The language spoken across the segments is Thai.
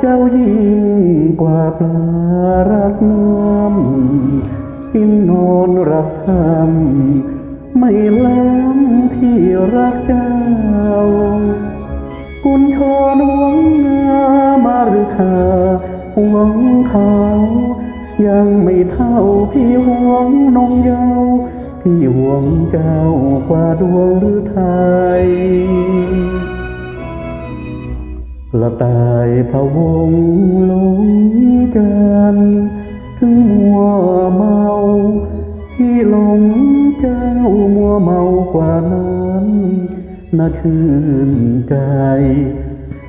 เจ้ายิ่งกว่าปลารักน้ำกินนอนรักธรรมไม่ล้ำที่รักเจ้าคุณชอนหวงงามาหรือคาหวงเขายังไม่เท่าพี่หวงนงเยาวพี่หวงเจ้ากว่าดวงหรือไทย ละตายพะวงหลงกันถึงมัวเมาพี่หลงเจ้ามัวเมากว่านั้นน่าชื่นใจ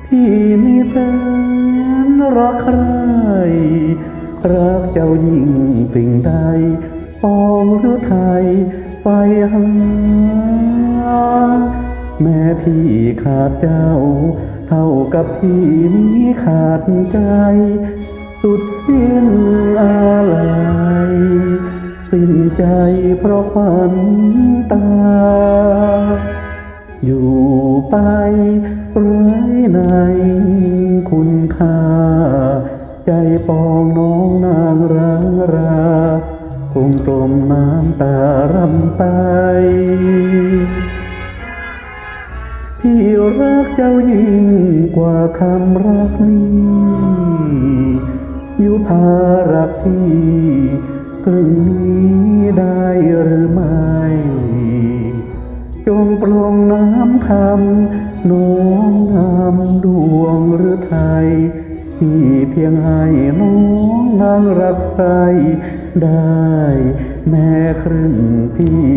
พี่มีแฟนรักใครรักเจ้ายิ่งสิ่งใดปองหรือไทยไปหาแม่พี่ขาดเจ้า เท่ากับพี่นี้ขาดใจ สุดสิ้นอะไรสิ้นใจเพราะควันตา อยู่ไปไร้ในคุณค่า ใจปองน้องนางรังรา คงตรมน้ำตารำไป ที่รักเจ้ายิ่งกว่าคำรักนี้อยู่ภารักพี่กึ่งนี้ได้หรือไม่ จงปลงน้ำคำน้องงามดวงหรือไทย ที่เพียงให้น้องนางรักใครได้แม่ครึ่งพี่